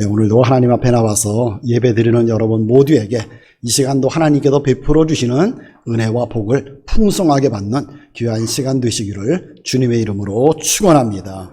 예, 오늘도 하나님 앞에 나와서 예배 드리는 여러분 모두에게 이 시간도 하나님께서 베풀어 주시는 은혜와 복을 풍성하게 받는 귀한 시간 되시기를 주님의 이름으로 축원합니다.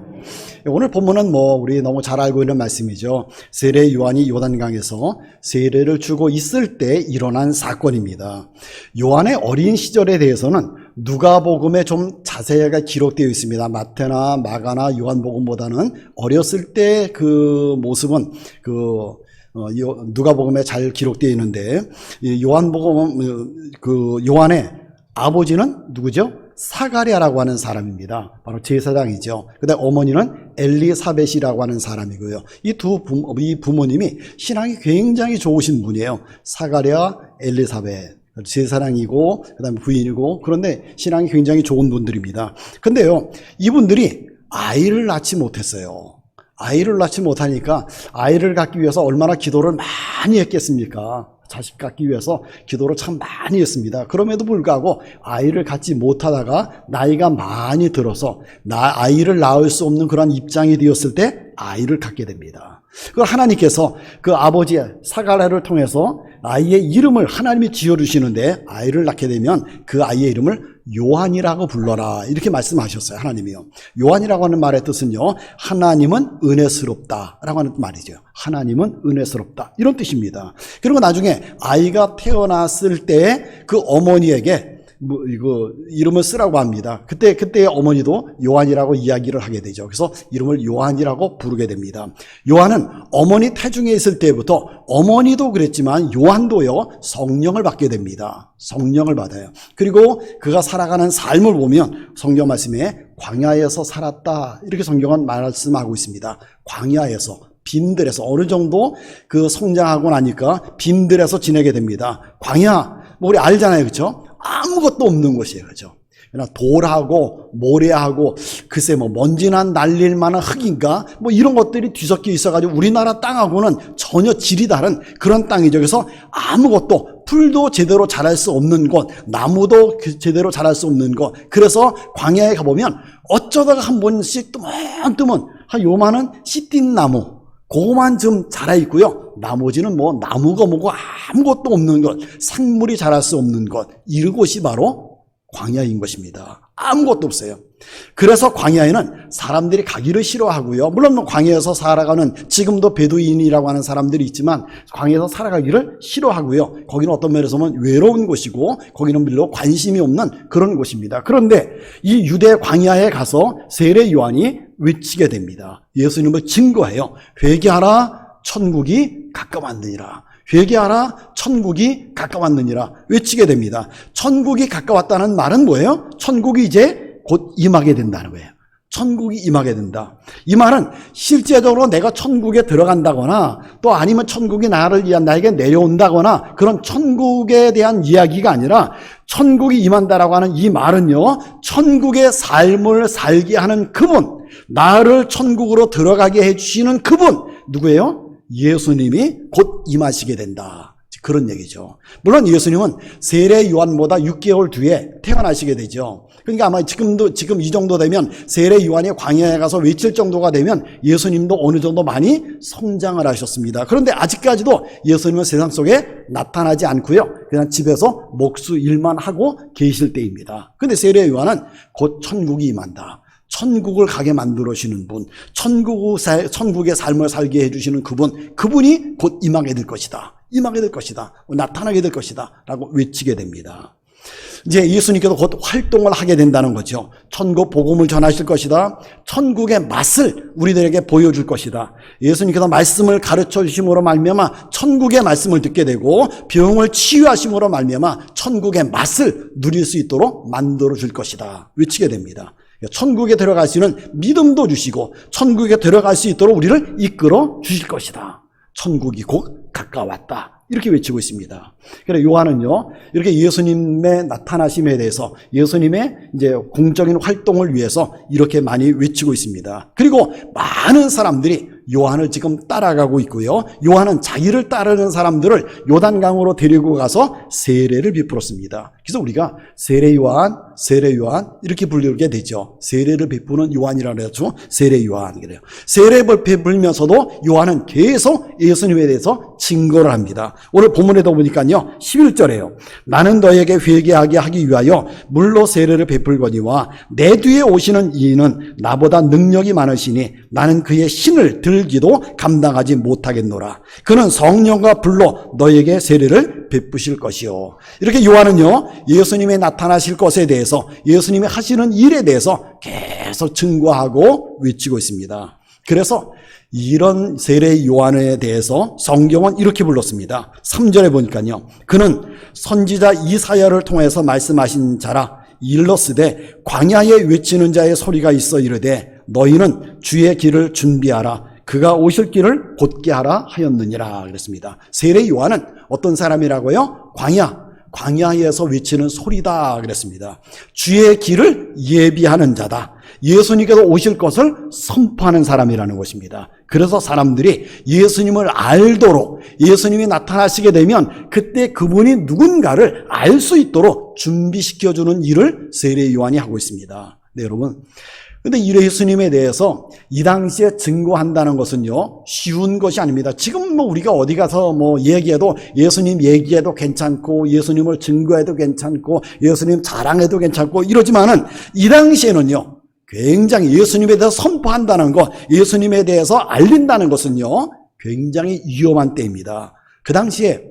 예, 오늘 본문은 뭐 우리 너무 잘 알고 있는 말씀이죠. 세례 요한이 요단강에서 세례를 주고 있을 때 일어난 사건입니다. 요한의 어린 시절에 대해서는 누가복음에 좀 자세하게 기록되어 있습니다. 마태나 마가나 요한복음보다는 어렸을 때 그 모습은 그 어, 요- 누가복음에 잘 기록되어 있는데 이 요한복음 어, 그 요한의 아버지는 누구죠? 사가랴라고 하는 사람입니다. 바로 제사장이죠. 그다음 어머니는 엘리사벳이라고 하는 사람이고요. 이두 부모, 이 부모님이 신앙이 굉장히 좋으신 분이에요. 사가랴, 엘리사벳. 제사장이고 그다음에 부인이고 그런데 신앙이 굉장히 좋은 분들입니다. 근데요. 이분들이 아이를 낳지 못했어요. 아이를 낳지 못하니까 아이를 갖기 위해서 얼마나 기도를 많이 했겠습니까? 자식 갖기 위해서 기도를 참 많이 했습니다. 그럼에도 불구하고 아이를 갖지 못하다가 나이가 많이 들어서 나 아이를 낳을 수 없는 그런 입장이 되었을 때 아이를 갖게 됩니다. 그걸 하나님께서 그 아버지의 사가랴를 통해서 아이의 이름을 하나님이 지어주시는데 아이를 낳게 되면 그 아이의 이름을 요한이라고 불러라. 이렇게 말씀하셨어요 하나님이요. 요한이라고 하는 말의 뜻은요 하나님은 은혜스럽다라고 하는 말이죠. 하나님은 은혜스럽다. 이런 뜻입니다. 그리고 나중에 아이가 태어났을 때 그 어머니에게 뭐 이거 이름을 쓰라고 합니다. 그때 그때 어머니도 요한이라고 이야기를 하게 되죠. 그래서 이름을 요한이라고 부르게 됩니다. 요한은 어머니 태중에 있을 때부터 어머니도 그랬지만 요한도요 성령을 받게 됩니다. 성령을 받아요. 그리고 그가 살아가는 삶을 보면 성경 말씀에 광야에서 살았다 이렇게 성경은 말씀하고 있습니다. 광야에서 빈들에서 어느 정도 그 성장하고 나니까 빈들에서 지내게 됩니다. 광야 뭐 우리 알잖아요, 그렇죠? 아무것도 없는 곳이에요, 그렇죠? 그냥 돌하고 모래하고 글쎄 뭐 먼지나 날릴 만한 흙인가 뭐 이런 것들이 뒤섞여 있어가지고 우리나라 땅하고는 전혀 질이 다른 그런 땅이죠. 그래서 아무것도 풀도 제대로 자랄 수 없는 곳, 나무도 그 제대로 자랄 수 없는 곳. 그래서 광야에 가보면 어쩌다가 한 번씩 뜨문뜨문 한 요만한 씨띤 나무 그거만 좀 자라 있고요. 나머지는 뭐 나무가 뭐고 아무것도 없는 것, 생물이 자랄 수 없는 것, 이곳이 바로 광야인 것입니다. 아무것도 없어요. 그래서 광야에는 사람들이 가기를 싫어하고요. 물론 뭐 광야에서 살아가는 지금도 베두인이라고 하는 사람들이 있지만 광야에서 살아가기를 싫어하고요. 거기는 어떤 면에서 보면 외로운 곳이고 거기는 별로 관심이 없는 그런 곳입니다. 그런데 이 유대 광야에 가서 세례 요한이 외치게 됩니다. 예수님을 증거해요. 회개하라 천국이 가까웠느니라. 회개하라 천국이 가까웠느니라 외치게 됩니다. 천국이 가까웠다는 말은 뭐예요? 천국이 이제 곧 임하게 된다는 거예요. 천국이 임하게 된다. 이 말은 실제적으로 내가 천국에 들어간다거나 또 아니면 천국이 나를 위한 나에게 내려온다거나 그런 천국에 대한 이야기가 아니라 천국이 임한다라고 하는 이 말은요, 천국의 삶을 살게 하는 그분, 나를 천국으로 들어가게 해 주시는 그분, 누구예요? 예수님이 곧 임하시게 된다. 그런 얘기죠. 물론 예수님은 세례 요한보다 6개월 뒤에 태어나시게 되죠. 그러니까 아마 지금도 지금 이 정도 되면 세례 요한이 광야에 가서 외칠 정도가 되면 예수님도 어느 정도 많이 성장을 하셨습니다. 그런데 아직까지도 예수님은 세상 속에 나타나지 않고요. 그냥 집에서 목수 일만 하고 계실 때입니다. 근데 세례 요한은 곧 천국이 임한다. 천국을 가게 만들어주시는 분, 천국, 천국의 삶을 살게 해주시는 그분, 그분이 곧 임하게 될 것이다. 임하게 될 것이다. 나타나게 될 것이다. 라고 외치게 됩니다. 이제 예수님께서 곧 활동을 하게 된다는 거죠. 천국 복음을 전하실 것이다. 천국의 맛을 우리들에게 보여줄 것이다. 예수님께서 말씀을 가르쳐 주심으로 말미암아 천국의 말씀을 듣게 되고 병을 치유하심으로 말미암아 천국의 맛을 누릴 수 있도록 만들어 줄 것이다. 외치게 됩니다. 천국에 들어갈 수 있는 믿음도 주시고 천국에 들어갈 수 있도록 우리를 이끌어 주실 것이다. 천국이 곧 가까웠다. 이렇게 외치고 있습니다. 그래 요한은요 이렇게 예수님의 나타나심에 대해서 예수님의 이제 공적인 활동을 위해서 이렇게 많이 외치고 있습니다. 그리고 많은 사람들이 요한을 지금 따라가고 있고요. 요한은 자기를 따르는 사람들을 요단강으로 데리고 가서 세례를 베풀었습니다. 그래서 우리가 세례 요한, 세례 요한 이렇게 부르게 되죠. 세례를 베푸는 요한이라고 해서 세례 요한 그래요. 세례를 베풀면서도 요한은 계속 예수님에 대해서 증거를 합니다. 오늘 본문에도 보니까요. 11절에요. 나는 너에게 회개하게 하기 위하여 물로 세례를 베풀거니와 내 뒤에 오시는 이인은 나보다 능력이 많으시니 나는 그의 신을 들기도 감당하지 못하겠노라. 그는 성령과 불로 너에게 세례를 베푸실 것이요. 이렇게 요한은요, 예수님의 나타나실 것에 대해서, 예수님이 하시는 일에 대해서 계속 증거하고 외치고 있습니다. 그래서 이런 세례 요한에 대해서 성경은 이렇게 불렀습니다. 3절에 보니까요. 그는 선지자 이사야를 통해서 말씀하신 자라 일러스되 광야에 외치는 자의 소리가 있어 이르되 너희는 주의 길을 준비하라 그가 오실 길을 곧게 하라 하였느니라 그랬습니다. 세례 요한은 어떤 사람이라고요? 광야 광야에서 외치는 소리다 그랬습니다. 주의 길을 예비하는 자다. 예수님께서 오실 것을 선포하는 사람이라는 것입니다. 그래서 사람들이 예수님을 알도록 예수님이 나타나시게 되면 그때 그분이 누군가를 알 수 있도록 준비시켜주는 일을 세례 요한이 하고 있습니다. 네, 여러분. 근데 이 예수님에 대해서 이 당시에 증거한다는 것은요, 쉬운 것이 아닙니다. 지금 뭐 우리가 어디 가서 뭐 얘기해도 예수님 얘기해도 괜찮고, 예수님을 증거해도 괜찮고, 예수님 자랑해도 괜찮고, 이러지만은 이 당시에는요, 굉장히 예수님에 대해서 선포한다는 것, 예수님에 대해서 알린다는 것은요, 굉장히 위험한 때입니다. 그 당시에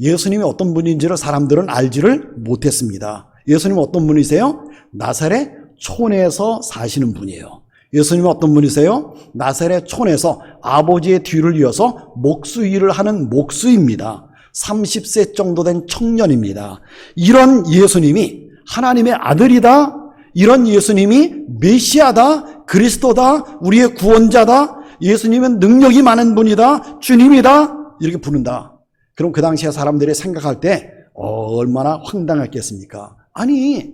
예수님이 어떤 분인지를 사람들은 알지를 못했습니다. 예수님은 어떤 분이세요? 나사렛 촌에서 사시는 분이에요. 예수님은 어떤 분이세요? 나사렛 촌에서 아버지의 뒤를 이어서 목수 일을 하는 목수입니다. 30세 정도 된 청년입니다. 이런 예수님이 하나님의 아들이다. 이런 예수님이 메시아다. 그리스도다. 우리의 구원자다. 예수님은 능력이 많은 분이다. 주님이다. 이렇게 부른다. 그럼 그 당시에 사람들이 생각할 때 어, 얼마나 황당했겠습니까? 아니,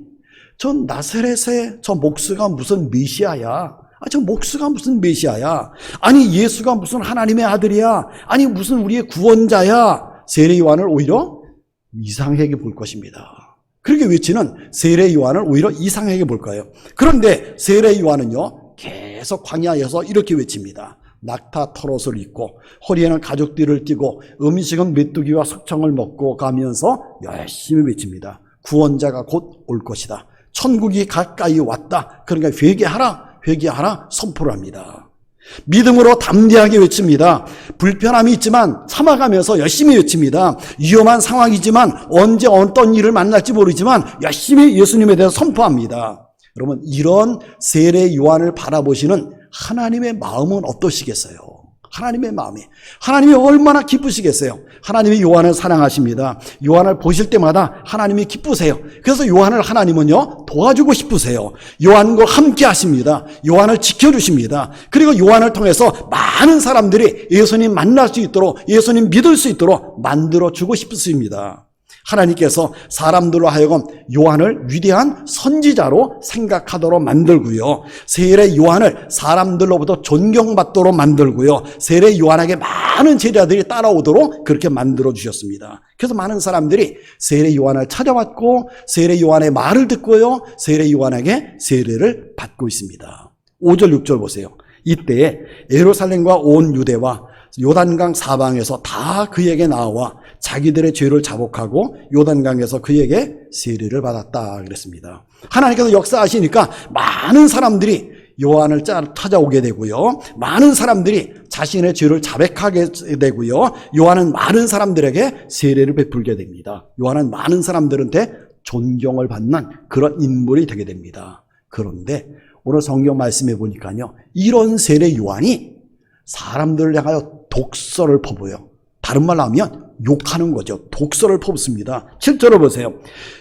저 나사렛의 저 목수가 무슨 메시아야? 아, 저 목수가 무슨 메시아야? 아니, 예수가 무슨 하나님의 아들이야? 아니, 무슨 우리의 구원자야? 세례 요한을 오히려 이상하게 볼 것입니다. 그렇게 외치는 세례 요한을 오히려 이상하게 볼 거예요. 그런데 세례 요한은요, 계속 광야에서 이렇게 외칩니다. 낙타 털옷을 입고 허리에는 가죽띠를 띠고 음식은 메뚜기와 석청을 먹고 가면서 열심히 외칩니다. 구원자가 곧 올 것이다. 천국이 가까이 왔다. 그러니까 회개하라, 회개하라 선포를 합니다. 믿음으로 담대하게 외칩니다. 불편함이 있지만 참아가면서 열심히 외칩니다. 위험한 상황이지만 언제 어떤 일을 만날지 모르지만 열심히 예수님에 대해서 선포합니다. 여러분 이런 세례 요한을 바라보시는 하나님의 마음은 어떠시겠어요? 하나님의 마음이 하나님이 얼마나 기쁘시겠어요? 하나님이 요한을 사랑하십니다. 요한을 보실 때마다 하나님이 기쁘세요. 그래서 요한을 하나님은요 도와주고 싶으세요. 요한과 함께 하십니다. 요한을 지켜주십니다. 그리고 요한을 통해서 많은 사람들이 예수님 만날 수 있도록 예수님 믿을 수 있도록 만들어 주고 싶으십니다. 하나님께서 사람들로 하여금 요한을 위대한 선지자로 생각하도록 만들고요. 세례 요한을 사람들로부터 존경받도록 만들고요. 세례 요한에게 많은 제자들이 따라오도록 그렇게 만들어 주셨습니다. 그래서 많은 사람들이 세례 요한을 찾아왔고 세례 요한의 말을 듣고요. 세례 요한에게 세례를 받고 있습니다. 5절 6절 보세요. 이때 예루살렘과 온 유대와 요단강 사방에서 다 그에게 나와 자기들의 죄를 자복하고 요단강에서 그에게 세례를 받았다 그랬습니다. 하나님께서 역사하시니까 많은 사람들이 요한을 찾아오게 되고요. 많은 사람들이 자신의 죄를 자백하게 되고요. 요한은 많은 사람들에게 세례를 베풀게 됩니다. 요한은 많은 사람들한테 존경을 받는 그런 인물이 되게 됩니다. 그런데 오늘 성경 말씀해 보니까요. 이런 세례 요한이 사람들을 향하여 독설을 퍼부어요. 다른 말로 하면 욕하는 거죠. 독설을 퍼붓습니다. 7절을 보세요.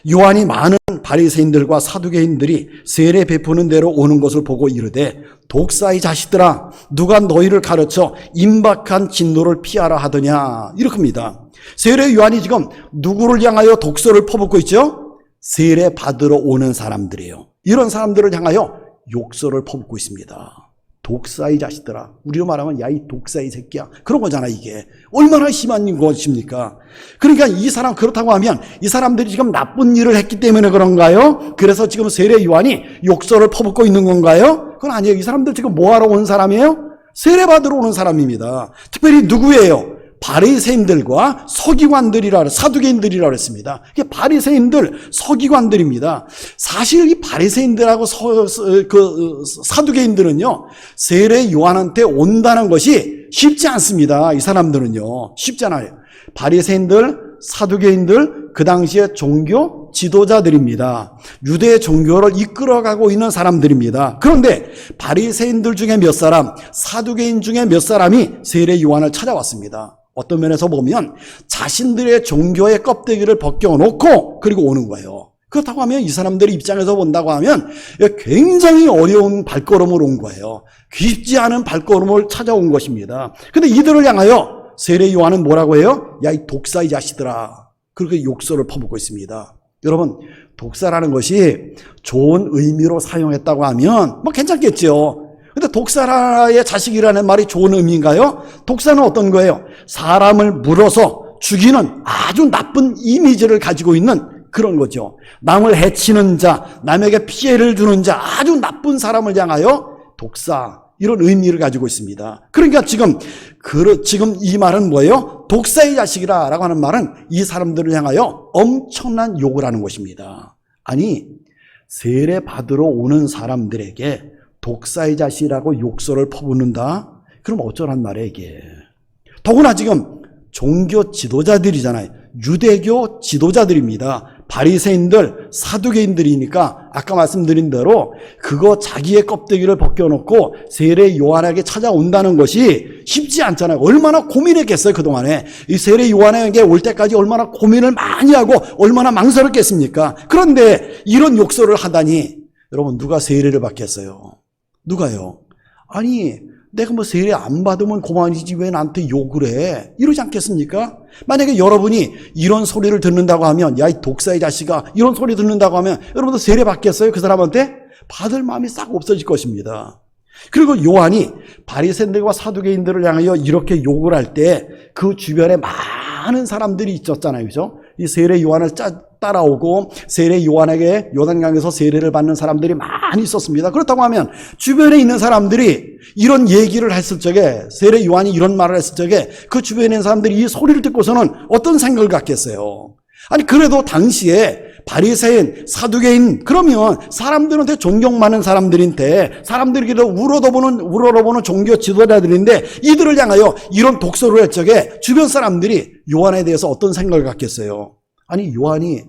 요한이 많은 바리새인들과 사두개인들이 세례 베푸는 대로 오는 것을 보고 이르되 독사의 자식들아 누가 너희를 가르쳐 임박한 진노를 피하라 하더냐 이렇게 합니다. 세례 요한이 지금 누구를 향하여 독설을 퍼붓고 있죠? 세례 받으러 오는 사람들이에요. 이런 사람들을 향하여 욕설을 퍼붓고 있습니다. 독사 이 자식들아. 우리로 말하면 야 이 독사 이 새끼야. 그런 거잖아 이게. 얼마나 심한 것입니까? 그러니까 이 사람 그렇다고 하면 이 사람들이 지금 나쁜 일을 했기 때문에 그런가요? 그래서 지금 세례 요한이 욕설을 퍼붓고 있는 건가요? 그건 아니에요. 이 사람들 지금 뭐하러 온 사람이에요? 세례 받으러 오는 사람입니다. 특별히 누구예요? 바리새인들과 서기관들이라 사두개인들이라 그랬습니다. 이게 바리새인들, 서기관들입니다. 사실 이 바리새인들하고 서, 서- 그 어, 사두개인들은요 세례 요한한테 온다는 것이 쉽지 않습니다. 이 사람들은요 쉽잖아요. 바리새인들, 사두개인들 그 당시에 종교 지도자들입니다. 유대 종교를 이끌어가고 있는 사람들입니다. 그런데 바리새인들 중에 몇 사람, 사두개인 중에 몇 사람이 세례 요한을 찾아왔습니다. 어떤 면에서 보면 자신들의 종교의 껍데기를 벗겨놓고 그리고 오는 거예요. 그렇다고 하면 이 사람들의 입장에서 본다고 하면 굉장히 어려운 발걸음을 온 거예요. 쉽지 않은 발걸음을 찾아온 것입니다. 근데 이들을 향하여 세례 요한은 뭐라고 해요? 야, 이 독사 이 자식들아. 그렇게 욕설을 퍼붓고 있습니다. 여러분, 독사라는 것이 좋은 의미로 사용했다고 하면 뭐 괜찮겠죠. 근데 독사의 자식이라는 말이 좋은 의미인가요? 독사는 어떤 거예요? 사람을 물어서 죽이는 아주 나쁜 이미지를 가지고 있는 그런 거죠. 남을 해치는 자, 남에게 피해를 주는 자, 아주 나쁜 사람을 향하여 독사, 이런 의미를 가지고 있습니다. 그러니까 지금, 그, 지금 이 말은 뭐예요? 독사의 자식이라 라고 하는 말은 이 사람들을 향하여 엄청난 욕을 하는 것입니다. 아니, 세례 받으러 오는 사람들에게 독사의 자식이라고 욕설을 퍼붓는다? 그럼 어쩌란 말이에요. 더구나 지금 종교 지도자들이잖아요. 유대교 지도자들입니다. 바리새인들, 사두개인들이니까 아까 말씀드린 대로 그거 자기의 껍데기를 벗겨놓고 세례 요한에게 찾아온다는 것이 쉽지 않잖아요. 얼마나 고민했겠어요, 그동안에. 이 세례 요한에게 올 때까지 얼마나 고민을 많이 하고 얼마나 망설였겠습니까? 그런데 이런 욕설을 하다니 여러분 누가 세례를 받겠어요? 누가요? 아니 내가 뭐 세례 안 받으면 고만이지 왜 나한테 욕을 해? 이러지 않겠습니까? 만약에 여러분이 이런 소리를 듣는다고 하면 야 이 독사의 자식아 이런 소리 듣는다고 하면 여러분도 세례 받겠어요? 그 사람한테? 받을 마음이 싹 없어질 것입니다. 그리고 요한이 바리새인들과 사두개인들을 향하여 이렇게 욕을 할 때 그 주변에 많은 사람들이 있었잖아요. 그죠? 이 세례 요한을 짜, 따라오고 세례 요한에게 요단강에서 세례를 받는 사람들이 많이 있었습니다. 그렇다고 하면 주변에 있는 사람들이 이런 얘기를 했을 적에 세례 요한이 이런 말을 했을 적에 그 주변에 있는 사람들이 이 소리를 듣고서는 어떤 생각을 갖겠어요? 아니 그래도 당시에 바리새인, 사두개인 그러면 사람들한테 존경받는 사람들인데 사람들에게도 우러러보는 우러러보는 종교 지도자들인데 이들을 향하여 이런 독서를 할 적에 주변 사람들이 요한에 대해서 어떤 생각을 갖겠어요? 아니 요한이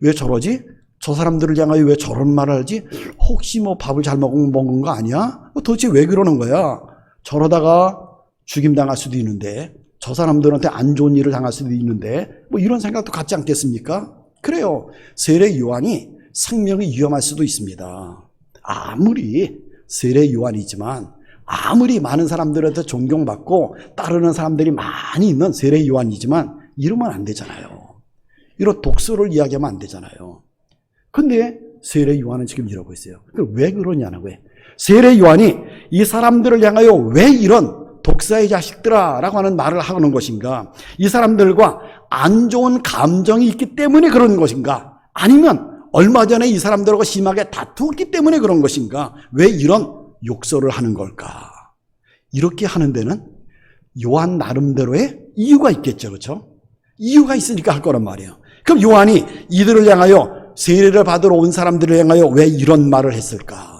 왜 저러지? 저 사람들을 향하여 왜 저런 말을 하지? 혹시 뭐 밥을 잘 먹은, 먹은 거 아니야? 도대체 왜 그러는 거야? 저러다가 죽임 당할 수도 있는데 저 사람들한테 안 좋은 일을 당할 수도 있는데 뭐 이런 생각도 갖지 않겠습니까? 그래요. 세례 요한이 생명이 위험할 수도 있습니다. 아무리 세례 요한이지만 아무리 많은 사람들한테 존경받고 따르는 사람들이 많이 있는 세례 요한이지만 이러면 안 되잖아요. 이런 독서를 이야기하면 안 되잖아요. 근데 세례 요한은 지금 이러고 있어요. 그왜 그러냐는 거예요. 세례 요한이 이 사람들을 향하여 왜 이런 독사의 자식들아 라고 하는 말을 하는 것인가? 이 사람들과 안 좋은 감정이 있기 때문에 그런 것인가? 아니면 얼마 전에 이 사람들하고 심하게 다투었기 때문에 그런 것인가? 왜 이런 욕설을 하는 걸까? 이렇게 하는 데는 요한 나름대로의 이유가 있겠죠. 그렇죠? 이유가 있으니까 할 거란 말이에요. 그럼 요한이 이들을 향하여 세례를 받으러 온 사람들을 향하여 왜 이런 말을 했을까?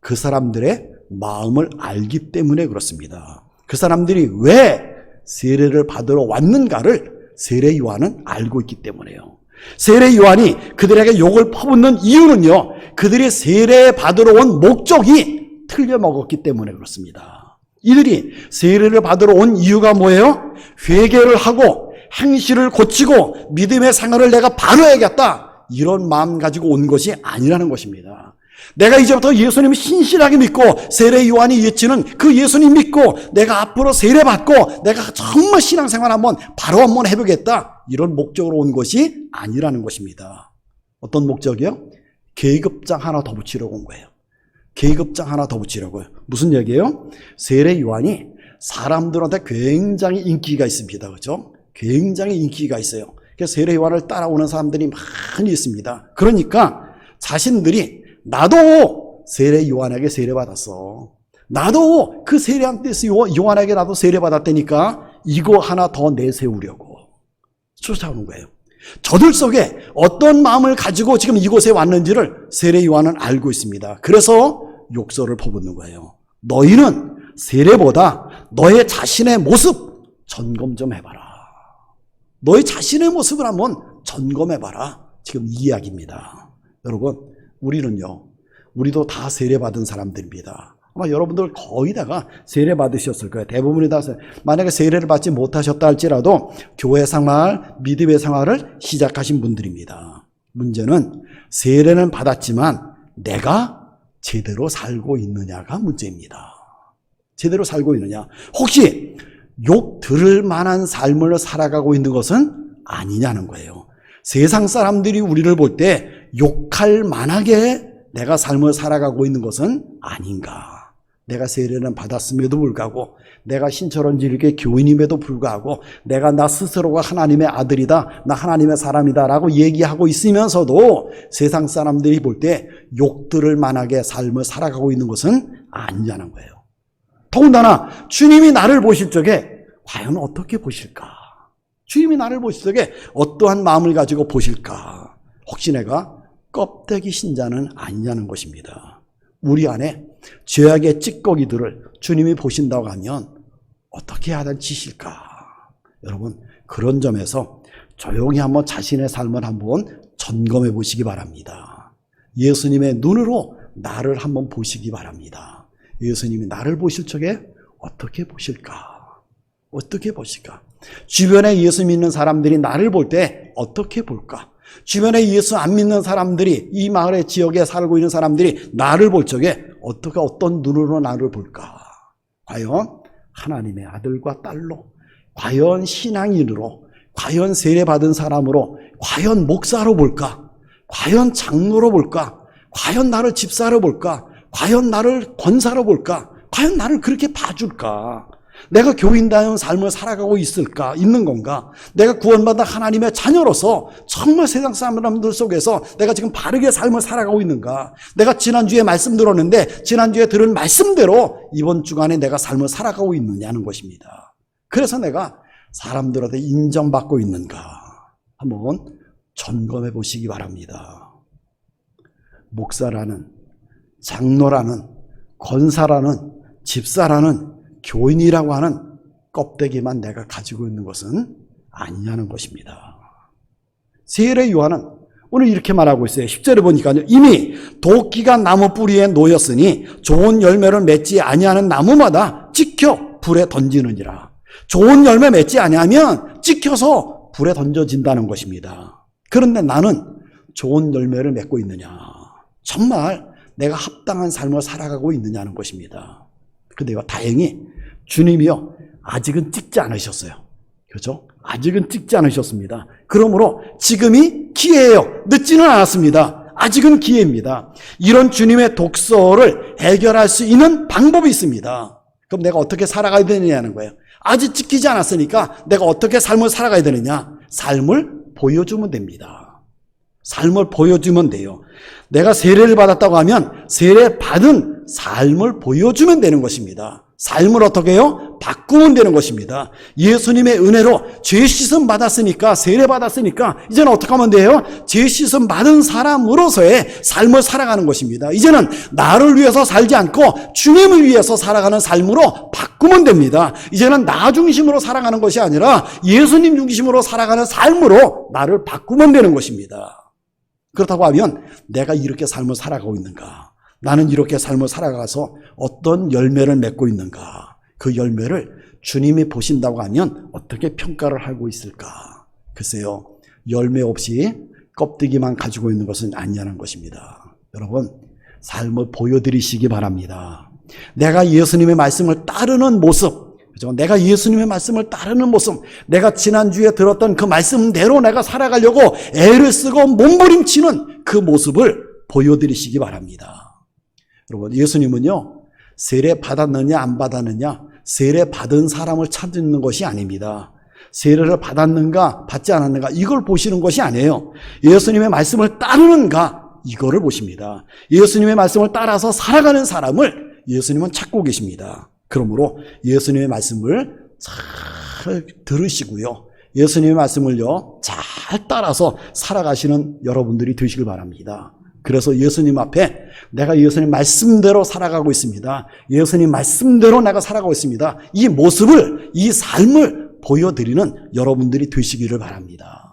그 사람들의 마음을 알기 때문에 그렇습니다. 그 사람들이 왜 세례를 받으러 왔는가를 세례 요한은 알고 있기 때문에요. 세례 요한이 그들에게 욕을 퍼붓는 이유는요, 그들이 세례 받으러 온 목적이 틀려 먹었기 때문에 그렇습니다. 이들이 세례를 받으러 온 이유가 뭐예요? 회개를 하고 행실을 고치고 믿음의 생활을 내가 바로해야겠다. 이런 마음 가지고 온 것이 아니라는 것입니다. 내가 이제부터 예수님을 신실하게 믿고 세례 요한이 외치는 그 예수님 믿고 내가 앞으로 세례 받고 내가 정말 신앙생활 한번 바로 한번 해보겠다. 이런 목적으로 온 것이 아니라는 것입니다. 어떤 목적이요? 계급장 하나 더 붙이려고 온 거예요. 계급장 하나 더 붙이려고요. 무슨 얘기예요? 세례 요한이 사람들한테 굉장히 인기가 있습니다. 그죠? 굉장히 인기가 있어요. 그래서 세례 요한을 따라오는 사람들이 많이 있습니다. 그러니까 자신들이 나도 세례 요한에게 세례 받았어. 나도 그 세례한테서 요한에게 나도 세례 받았다니까 이거 하나 더 내세우려고 쫓아오는 거예요. 저들 속에 어떤 마음을 가지고 지금 이곳에 왔는지를 세례 요한은 알고 있습니다. 그래서 욕설을 퍼붓는 거예요. 너희는 세례보다 너의 자신의 모습 점검 좀 해봐라. 너의 자신의 모습을 한번 점검해봐라. 지금 이 이야기입니다. 여러분, 우리는요, 우리도 다 세례받은 사람들입니다. 아마 여러분들 거의 다가 세례 받으셨을 거예요. 대부분이 다 세- 만약에 세례를 받지 못하셨다 할지라도 교회 생활, 믿음의 생활을 시작하신 분들입니다. 문제는 세례는 받았지만 내가 제대로 살고 있느냐가 문제입니다. 제대로 살고 있느냐? 혹시 욕 들을 만한 삶을 살아가고 있는 것은 아니냐는 거예요. 세상 사람들이 우리를 볼 때 욕할 만하게 내가 삶을 살아가고 있는 것은 아닌가. 내가 세례는 받았음에도 불구하고 내가 신처럼 지르게 교인임에도 불구하고 내가 나 스스로가 하나님의 아들이다. 나 하나님의 사람이다라고 얘기하고 있으면서도 세상 사람들이 볼 때 욕 들을 만하게 삶을 살아가고 있는 것은 아니냐는 거예요. 더군다나 주님이 나를 보실 적에 과연 어떻게 보실까? 주님이 나를 보실 적에 어떠한 마음을 가지고 보실까? 혹시 내가 껍데기 신자는 아니냐는 것입니다. 우리 안에 죄악의 찌꺼기들을 주님이 보신다고 하면 어떻게 하다 지실까? 여러분, 그런 점에서 조용히 한번 자신의 삶을 한번 점검해 보시기 바랍니다. 예수님의 눈으로 나를 한번 보시기 바랍니다. 예수님이 나를 보실 적에 어떻게 보실까? 어떻게 보실까? 주변에 예수 믿는 사람들이 나를 볼 때 어떻게 볼까? 주변에 예수 안 믿는 사람들이 이 마을의 지역에 살고 있는 사람들이 나를 볼 적에 어떻게 어떤 눈으로 나를 볼까? 과연 하나님의 아들과 딸로, 과연 신앙인으로, 과연 세례 받은 사람으로, 과연 목사로 볼까? 과연 장로로 볼까? 과연 나를 집사로 볼까? 과연 나를 권사로 볼까? 과연 나를 그렇게 봐줄까? 내가 교인다운 삶을 살아가고 있을까? 있는 건가? 내가 구원받아 하나님의 자녀로서 정말 세상 사람들 속에서 내가 지금 바르게 삶을 살아가고 있는가? 내가 지난주에 말씀 들었는데 지난주에 들은 말씀대로 이번 주간에 내가 삶을 살아가고 있느냐는 것입니다. 그래서 내가 사람들한테 인정받고 있는가? 한번 점검해 보시기 바랍니다. 목사라는 장로라는 권사라는 집사라는 교인이라고 하는 껍데기만 내가 가지고 있는 것은 아니냐는 것입니다. 세례 요한은 오늘 이렇게 말하고 있어요. 10절에 보니까요. 이미 도끼가 나무 뿌리에 놓였으니 좋은 열매를 맺지 아니하는 나무마다 찍혀 불에 던지느니라. 좋은 열매 맺지 아니하면 찍혀서 불에 던져진다는 것입니다. 그런데 나는 좋은 열매를 맺고 있느냐? 정말 내가 합당한 삶을 살아가고 있느냐는 것입니다. 근데요, 다행히 주님이요, 아직은 찍지 않으셨어요. 그죠? 아직은 찍지 않으셨습니다. 그러므로 지금이 기회예요. 늦지는 않았습니다. 아직은 기회입니다. 이런 주님의 독서를 해결할 수 있는 방법이 있습니다. 그럼 내가 어떻게 살아가야 되느냐는 거예요. 아직 찍히지 않았으니까 내가 어떻게 삶을 살아가야 되느냐? 삶을 보여주면 됩니다. 삶을 보여주면 돼요. 내가 세례를 받았다고 하면 세례 받은 삶을 보여주면 되는 것입니다. 삶을 어떻게 해요? 바꾸면 되는 것입니다. 예수님의 은혜로 죄 씻음 받았으니까 세례 받았으니까 이제는 어떻게 하면 돼요? 죄 씻음 받은 사람으로서의 삶을 살아가는 것입니다. 이제는 나를 위해서 살지 않고 주님을 위해서 살아가는 삶으로 바꾸면 됩니다. 이제는 나 중심으로 살아가는 것이 아니라 예수님 중심으로 살아가는 삶으로 나를 바꾸면 되는 것입니다. 그렇다고 하면 내가 이렇게 삶을 살아가고 있는가? 나는 이렇게 삶을 살아가서 어떤 열매를 맺고 있는가? 그 열매를 주님이 보신다고 하면 어떻게 평가를 하고 있을까? 글쎄요, 열매 없이 껍데기만 가지고 있는 것은 아니냐는 것입니다. 여러분, 삶을 보여드리시기 바랍니다. 내가 예수님의 말씀을 따르는 모습, 그죠? 내가 예수님의 말씀을 따르는 모습, 내가 지난주에 들었던 그 말씀대로 내가 살아가려고 애를 쓰고 몸부림치는 그 모습을 보여드리시기 바랍니다. 여러분, 예수님은요, 세례 받았느냐, 안 받았느냐, 세례 받은 사람을 찾는 것이 아닙니다. 세례를 받았는가, 받지 않았는가, 이걸 보시는 것이 아니에요. 예수님의 말씀을 따르는가, 이거를 보십니다. 예수님의 말씀을 따라서 살아가는 사람을 예수님은 찾고 계십니다. 그러므로 예수님의 말씀을 잘 들으시고요. 예수님의 말씀을요, 잘 따라서 살아가시는 여러분들이 되시길 바랍니다. 그래서 예수님 앞에 내가 예수님 말씀대로 살아가고 있습니다. 예수님 말씀대로 내가 살아가고 있습니다. 이 모습을, 이 삶을 보여드리는 여러분들이 되시기를 바랍니다.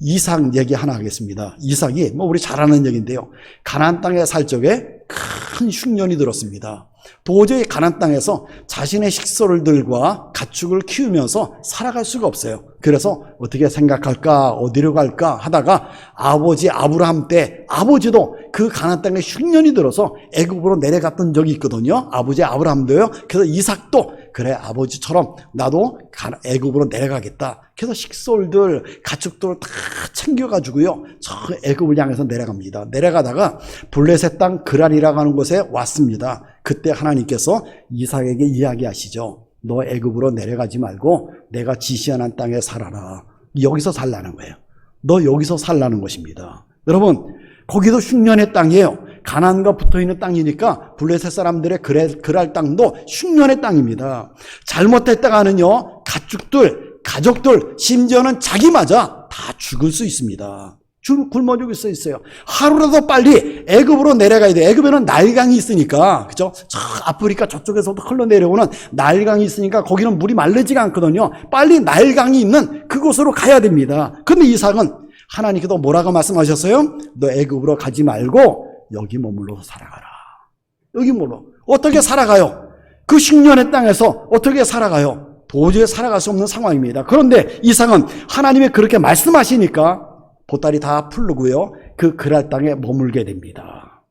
이삭 얘기 하나 하겠습니다. 이삭이 뭐 우리 잘 아는 얘기인데요. 가나안 땅에 살 적에 큰 흉년이 들었습니다. 도저히 가나안 땅에서 자신의 식솔들과 가축을 키우면서 살아갈 수가 없어요. 그래서 어떻게 생각할까, 어디로 갈까 하다가 아버지 아브라함 때 아버지도 그 가나안 땅에 흉년이 들어서 애굽으로 내려갔던 적이 있거든요. 아버지 아브라함도요. 그래서 이삭도 그래 아버지처럼 나도 가- 애굽으로 내려가겠다. 그래서 식솔들, 가축들 다 챙겨가지고요. 저 애굽을 향해서 내려갑니다. 내려가다가 블레셋 땅 그란이라고 하는 곳에 왔습니다. 그때 하나님께서 이삭에게 이야기하시죠. 너 애굽으로 내려가지 말고 내가 지시하는 땅에 살아라. 여기서 살라는 거예요. 너 여기서 살라는 것입니다. 여러분, 거기도 흉년의 땅이에요. 가난과 붙어 있는 땅이니까 블레셋 사람들의 그랄 땅도 흉년의 땅입니다. 잘못했다가는요, 가축들, 가족들, 심지어는 자기마저 다 죽을 수 있습니다. 줄 굶어 죽을 수 있어요. 하루라도 빨리 애굽으로 내려가야 돼. 애굽에는 나일강이 있으니까, 그죠? 저 아프리카 저쪽에서도 흘러내려오는 나일강이 있으니까 거기는 물이 마르지가 않거든요. 빨리 나일강이 있는 그곳으로 가야 됩니다. 근데 이삭은 하나님께서 뭐라고 말씀하셨어요? 너 애굽으로 가지 말고 여기 머물러서 살아가라. 여기 머물러. 어떻게 살아가요? 그 식년의 땅에서 어떻게 살아가요? 도저히 살아갈 수 없는 상황입니다. 그런데 이상은 하나님이 그렇게 말씀하시니까 보따리 다 풀르고요. 그 그랄 땅에 머물게 됩니다.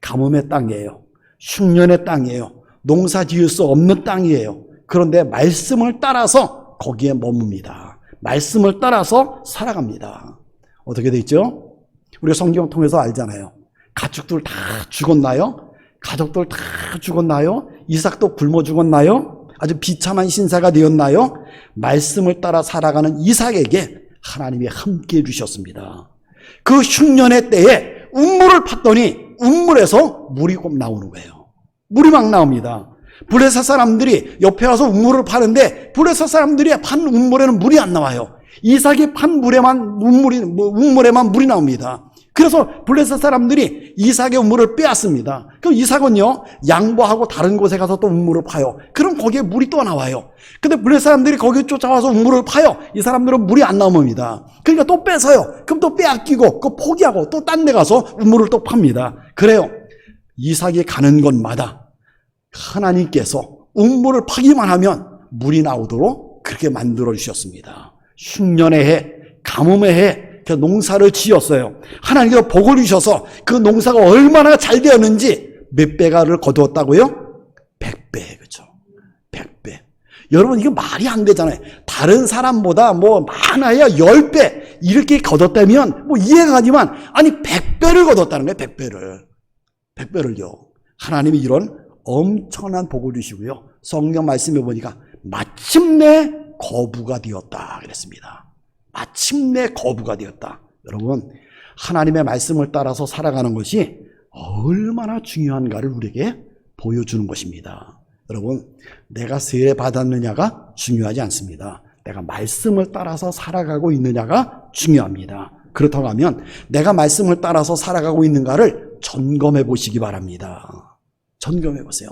가뭄의 땅이에요. 흉년의 땅이에요. 농사 지을 수 없는 땅이에요. 그런데 말씀을 따라서 거기에 머뭅니다. 말씀을 따라서 살아갑니다. 어떻게 돼 있죠? 우리가 성경 통해서 알잖아요. 가축들 다 죽었나요? 가족들 다 죽었나요? 이삭도 굶어 죽었나요? 아주 비참한 신사가 되었나요? 말씀을 따라 살아가는 이삭에게 하나님이 함께 해 주셨습니다. 그 흉년의 때에 운물을 팠더니 운물에서 물이 꼭 나오는 거예요. 물이 막 나옵니다. 블레셋 사람들이 옆에 와서 운물을 파는데 블레셋 사람들이 판 운물에는 물이 안 나와요. 이삭이 판 물에만 운물이 뭐 운물에만 물이 나옵니다. 그래서 블레셋 사람들이 이삭의 운물을 빼앗습니다. 그럼 이삭은요 양보하고 다른 곳에 가서 또 운물을 파요. 그럼 거기에 물이 또 나와요. 근데 블레셋 사람들이 거기 쫓아와서 운물을 파요. 이 사람들은 물이 안 나옵니다. 그러니까 또 뺏어요. 그럼 또 빼앗기고 그 포기하고 또 딴 데 가서 운물을 또 팝니다. 그래요. 이삭이 가는 곳마다 하나님께서 운물을 파기만 하면 물이 나오도록 그렇게 만들어 주셨습니다. 흉년의 해, 가뭄의 해, 그 농사를 지었어요. 하나님께서 복을 주셔서 그 농사가 얼마나 잘 되었는지 몇 배가를 거두었다고요? 백 배, 그죠? 백 배. 여러분, 이거 말이 안 되잖아요. 다른 사람보다 뭐 많아야 열 배, 이렇게 거뒀다면 뭐 이해가 가지만, 아니, 백 배를 거뒀다는 거예요, 백 배를. 백 배를요. 하나님이 이런 엄청난 복을 주시고요. 성경 말씀해 보니까 마침내 거부가 되었다 그랬습니다. 마침내 거부가 되었다. 여러분, 하나님의 말씀을 따라서 살아가는 것이 얼마나 중요한가를 우리에게 보여주는 것입니다. 여러분, 내가 세례 받았느냐가 중요하지 않습니다. 내가 말씀을 따라서 살아가고 있느냐가 중요합니다. 그렇다고 하면 내가 말씀을 따라서 살아가고 있는가를 점검해 보시기 바랍니다. 점검해 보세요.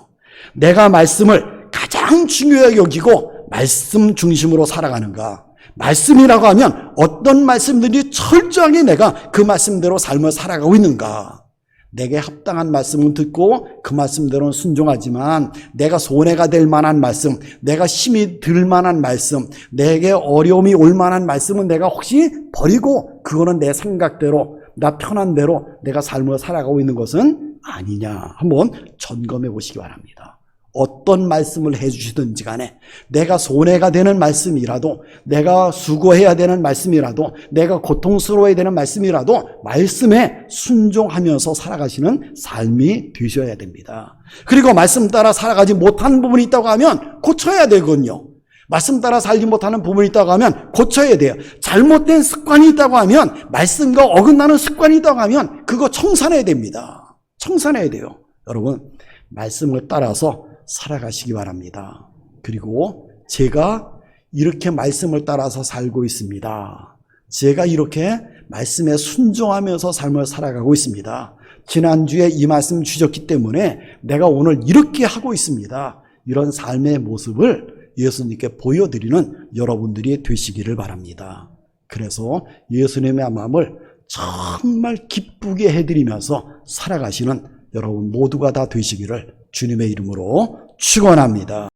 내가 말씀을 가장 중요하게 여기고 말씀 중심으로 살아가는가? 말씀이라고 하면 어떤 말씀들이 철저하게 내가 그 말씀대로 삶을 살아가고 있는가? 내게 합당한 말씀은 듣고 그 말씀대로는 순종하지만 내가 손해가 될 만한 말씀, 내가 힘이 들 만한 말씀, 내게 어려움이 올 만한 말씀은 내가 혹시 버리고 그거는 내 생각대로 나 편한 대로 내가 삶을 살아가고 있는 것은 아니냐 한번 점검해 보시기 바랍니다. 어떤 말씀을 해주시든지 간에 내가 손해가 되는 말씀이라도 내가 수고해야 되는 말씀이라도 내가 고통스러워야 되는 말씀이라도 말씀에 순종하면서 살아가시는 삶이 되셔야 됩니다. 그리고 말씀 따라 살아가지 못하는 부분이 있다고 하면 고쳐야 되거든요. 말씀 따라 살지 못하는 부분이 있다고 하면 고쳐야 돼요. 잘못된 습관이 있다고 하면 말씀과 어긋나는 습관이 있다고 하면 그거 청산해야 됩니다. 청산해야 돼요. 여러분 말씀을 따라서 살아가시기 바랍니다. 그리고 제가 이렇게 말씀을 따라서 살고 있습니다. 제가 이렇게 말씀에 순종하면서 삶을 살아가고 있습니다. 지난주에 이 말씀 주셨기 때문에 내가 오늘 이렇게 하고 있습니다. 이런 삶의 모습을 예수님께 보여드리는 여러분들이 되시기를 바랍니다. 그래서 예수님의 마음을 정말 기쁘게 해드리면서 살아가시는 여러분 모두가 다 되시기를 주님의 이름으로 축원합니다.